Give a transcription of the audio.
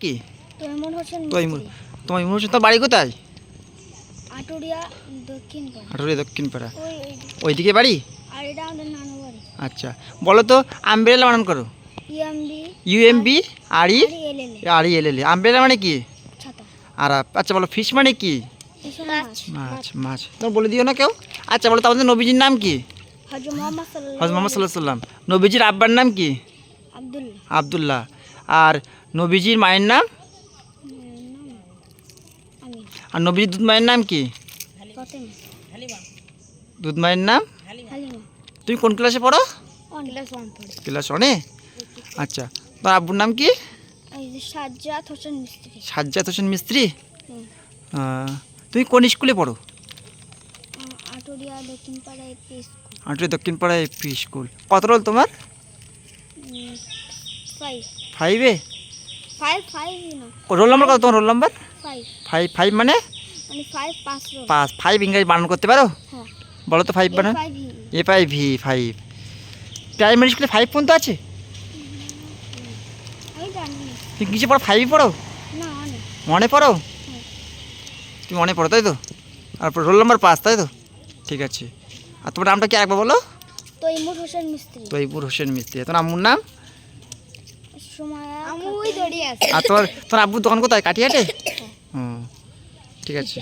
কি? তৈমুর হোসেন তৈমুর। তোমার হোসেন তোর বাড়ি কোথায়? আটুরিয়া দক্ষিণ পাড়া আঠুরি দক্ষিণ পাড়া ওই ওই- ওইদিকে বাড়ি? আর এটা আমাদের নানু বাড়ি। আচ্ছা। বলো তো আমব্রেলা বানান করো। EMB UMB R E R E L L umbrella মানে কি? আর আচ্ছা বলো ফিশ মানে কি? মাছ। মাছ মাছ। তোমার বলে দিও না কেউ। আচ্ছা বলো তো আমাদের নবীজির নাম কি? হজরত মোহাম্মদ সাল্লাল্লাহু সাল্লাম নবীজির আব্বার নাম কি? আব্দুল্লাহ। আবদুল্লাহ। আর নবীজির মায়ের নাম? আর নবীজির দুধ মায়ের নাম কি? দুধ মায়ের নাম? তুমি কোন ক্লাসে পড়ো? ক্লাস ওয়ান আচ্ছা তোমার আব্বুর নাম কি? সাজ্জাদ হোসেন মিস্ত্রি। সাজ্জাদ হোসেন মিস্ত্রি তুমি কোন স্কুলে পড়ো? আটুরিয়া দক্ষিণ পাড়া এপি স্কুল। আটুরি দক্ষিণ পাড়ায় এপি স্কুল কত রোল তোমার ফাইভ রোল নাম্বার কত? তোমার রোল নাম্বার ফাইভ ফাইভ মানে? মানে ফাইভ পাঁচ ফাইভ ইংরেজি বানান করতে পারো? হ্যাঁ। বলো তো ফাইভ বানান। A five V five primary স্কুলে ফাইভ পর্যন্ত আছে? তুমি কিসে পড়ো? ফাইভে পড়ো? মনে পড়ো? তুমি মনে পড়ো তাই তো? আর রোল নাম্বার পাঁচ তাই তো? ঠিক আছে। আর তোমার নামটা কি একবার বলো? তৈমুর হোসেন মিস্ত্রি। তৈবুর হোসেন মিস্ত্রি। তোমার আম্মুর নাম? আর তোর তোর আব্বুর দোকান কোথায়? কাটিয়াটে হুম ঠিক আছে।